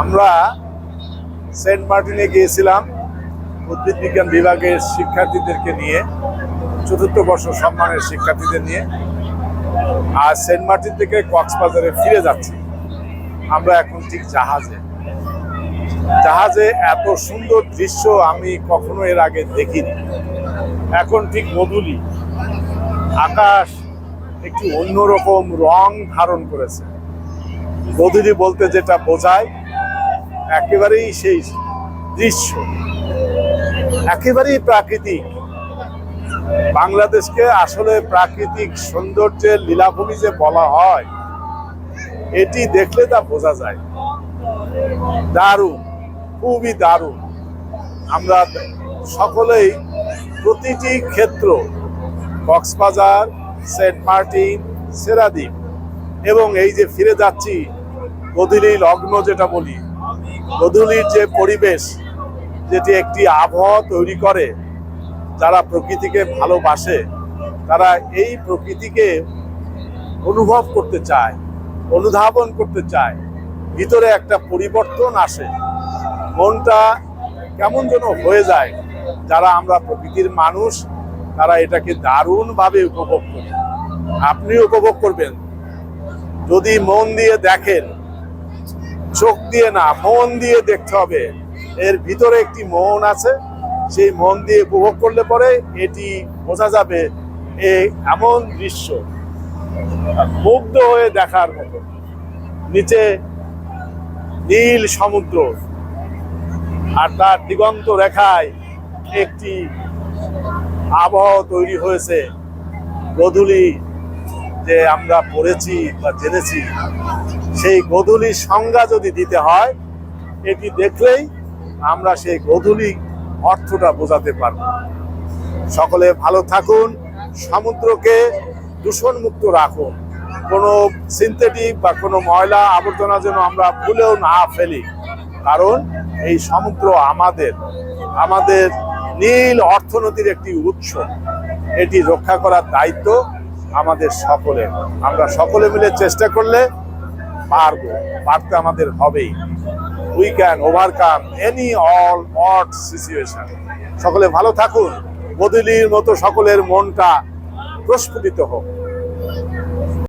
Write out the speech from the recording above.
আমরা সেন্ট মার্টিনে গিয়েছিলাম উদ্ভিদ বিজ্ঞান বিভাগের শিক্ষার্থীদেরকে নিয়ে, চতুর্থ বর্ষ সম্মানের শিক্ষার্থীদের নিয়ে। আর সেন্ট মার্টিন থেকে কক্সবাজারে ফিরে যাচ্ছি। আমরা এখন ঠিক জাহাজে। জাহাজে এত সুন্দর দৃশ্য আমি কখনো এর আগে দেখিনি। এখন ঠিক মধুলি। আকাশ একটি অন্যরকম রং ধারণ করেছে। মধুলি বলতে যেটা বোঝায় একেবারেই সেই দৃশ্য। একেবারেই প্রাকৃতিক। বাংলাদেশকে আসলে প্রাকৃতিক সৌন্দর্যের লীলাভূমি যে বলা হয়, এটি দেখলে তা বোঝা যায়। দারুণ, খুবই দারুণ। আমরা সকলেই প্রতিটি ক্ষেত্র, কক্সবাজার, সেন্ট মার্টিন, সেরাদ্বীপ এবং এই যে ফিরে যাচ্ছি গধুলি লগ্ন যেটা বলি গধুলির যে পরিবেশ যেটি একটি আবহাওয়া তৈরি করে, যারা প্রকৃতিকে ভালোবাসে, তারা এই প্রকৃতিকে অনুভব করতে চায়, অনুধাবন করতে চায়। ভিতরে একটা পরিবর্তন আসে। মনটা কেমন যেন হয়ে যায়। যারা আমরা প্রকৃতির মানুষ, তারা এটাকে দারুণভাবে উপভোগ করি। আপনি উপভোগ করবেন। যদি মন দিয়ে দেখেন চোখ দিয়ে না, মন দিয়ে দেখতে হবে। এর ভিতরে একটি মন আছে, সেই মন দিয়ে উপভোগ করলে পরে এটি বোঝা যাবে এই এমন দৃশ্য। মুগ্ধ হয়ে দেখার মতো। নিচে নীল সমুদ্র, আর তার দিগন্ত রেখায় একটি আবহাওয়া তৈরি হয়েছে। গধূলি যে আমরা পড়েছি বা জেনেছি, সেই গধূলির সংজ্ঞা যদি দিতে হয়, এটি দেখলেই আমরা সেই গধূলি অর্থটা বোঝাতে পারব। সকলে ভালো থাকুন, সমুদ্রকে দূষণমুক্ত রাখুন। কোনো সিনথেটিক বা কোনো ময়লা আবর্জনা যেন আমরা ভুলেও না ফেলি, কারণ এই সমুদ্র আমাদের আমাদের নীল অর্থনীতির একটি উৎস। এটি রক্ষা করার দায়িত্ব আমাদের সকলের আমরা সকলে মিলে চেষ্টা করলে পারব, পারতে আমাদের হবেই। We can overcome any all odd situation সকলে ভালো থাকুন। বদলির মতো সকলের মনটা প্রস্ফুটিত হোক।